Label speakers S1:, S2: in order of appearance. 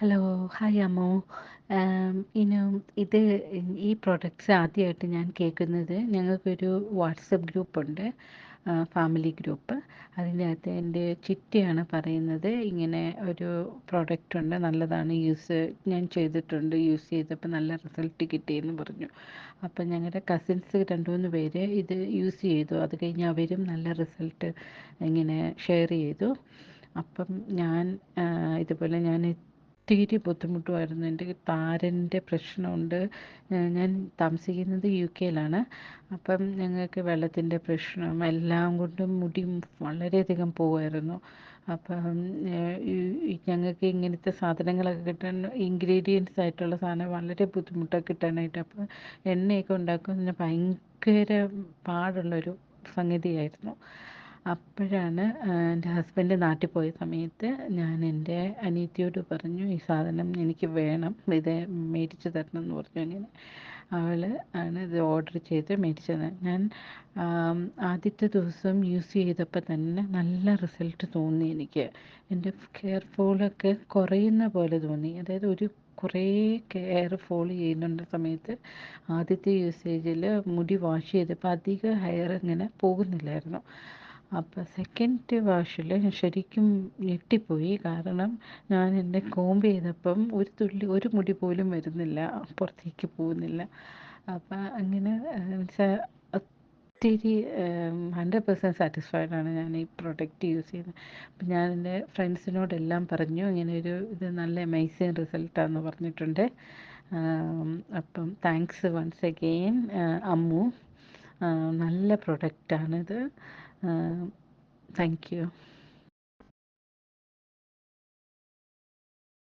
S1: Hello hi അമ്മോ. ഇനി ഇത് ഈ പ്രൊഡക്ട്സ് ആദ്യമായിട്ട് ഞാൻ കേൾക്കുന്നത് ഞങ്ങൾക്കൊരു വാട്സപ്പ് ഗ്രൂപ്പുണ്ട് ഫാമിലി ഗ്രൂപ്പ് അതിനകത്ത് എന്റെ ചിറ്റയാണ് പറയുന്നത് ഇങ്ങനെ ഒരു പ്രോഡക്റ്റ് ഉണ്ട് നല്ലതാണ് യൂസ് ഞാൻ ചെയ്തിട്ടുണ്ട് യൂസ് ചെയ്തപ്പോൾ നല്ല റിസൾട്ട് കിട്ടിയെന്ന് പറഞ്ഞു. അപ്പം ഞങ്ങളുടെ കസിൻസ് രണ്ട് മൂന്ന് പേര് ഇത് യൂസ് ചെയ്തു. അത് കഴിഞ്ഞ് അവരും നല്ല റിസൾട്ട് ഇങ്ങനെ ഷെയർ ചെയ്തു. അപ്പം ഞാൻ ഇതുപോലെ ഞാൻ ഒത്തിരി ബുദ്ധിമുട്ടുമായിരുന്നു. എന്റെ താരന്റെ പ്രശ്നമുണ്ട്. ഞാൻ താമസിക്കുന്നത് യു കെയിലാണ്. അപ്പം ഞങ്ങൾക്ക് വെള്ളത്തിന്റെ പ്രശ്നം എല്ലാം കൊണ്ടും മുടി വളരെയധികം പോവായിരുന്നു. അപ്പം ഞങ്ങൾക്ക് ഇങ്ങനത്തെ സാധനങ്ങളൊക്കെ കിട്ടാൻ ഇൻഗ്രീഡിയൻസ് ആയിട്ടുള്ള സാധനം വളരെ ബുദ്ധിമുട്ടൊക്കെ കിട്ടാനായിട്ട്. അപ്പം എണ്ണയൊക്കെ ഉണ്ടാക്കുന്നതിന് ഭയങ്കര പാടുള്ളൊരു സംഗതിയായിരുന്നു. അപ്പോഴാണ് എന്റെ ഹസ്ബൻഡ് നാട്ടിൽ പോയ സമയത്ത് ഞാൻ എന്റെ അനിയത്തിയോട് പറഞ്ഞു ഈ സാധനം എനിക്ക് വേണം ഇത് മേടിച്ച് തരണം എന്ന് പറഞ്ഞു അങ്ങനെ. അവൾ ആണ് ഇത് ഓർഡർ ചെയ്ത് മേടിച്ചത്. ഞാൻ ആദ്യത്തെ ദിവസം യൂസ് ചെയ്തപ്പോൾ തന്നെ നല്ല റിസൾട്ട് തോന്നി എനിക്ക്. എന്റെ ഹെയർ ഫോളൊക്കെ കുറയുന്ന പോലെ തോന്നി. അതായത് ഒരു കുറേ കെയർ ഫോൾ ചെയ്യുന്നുണ്ട് സമയത്ത്. ആദ്യത്തെ യൂസേജിൽ മുടി വാഷ് ചെയ്തപ്പോൾ അധികം ഹെയർ ഇങ്ങനെ പോകുന്നില്ലായിരുന്നു. അപ്പോൾ സെക്കൻഡ് വാഷിൽ ശരിക്കും ഞെട്ടിപ്പോയി. കാരണം ഞാൻ എന്റെ കോമ്പ് ചെയ്തപ്പം ഒരു തുള്ളി ഒരു മുടി പോലും വരുന്നില്ല. പുറത്തേക്ക് പോകുന്നില്ല. അപ്പം അങ്ങനെ ഒത്തിരി ഹൺഡ്രഡ് പെർസെന്റ് സാറ്റിസ്ഫൈഡ് ആണ് ഞാൻ ഈ പ്രൊഡക്റ്റ് യൂസ് ചെയ്യുന്നത്. അപ്പം ഞാൻ എന്റെ ഫ്രണ്ട്സിനോടെല്ലാം പറഞ്ഞു ഇങ്ങനെ ഒരു ഇത് നല്ല അമേസിങ് റിസൾട്ടാണെന്ന് പറഞ്ഞിട്ടുണ്ട്. അപ്പം താങ്ക്സ് വൺസ് അഗെയിൻ അമ്മു. നല്ല പ്രൊഡക്റ്റാണിത്. Thank you.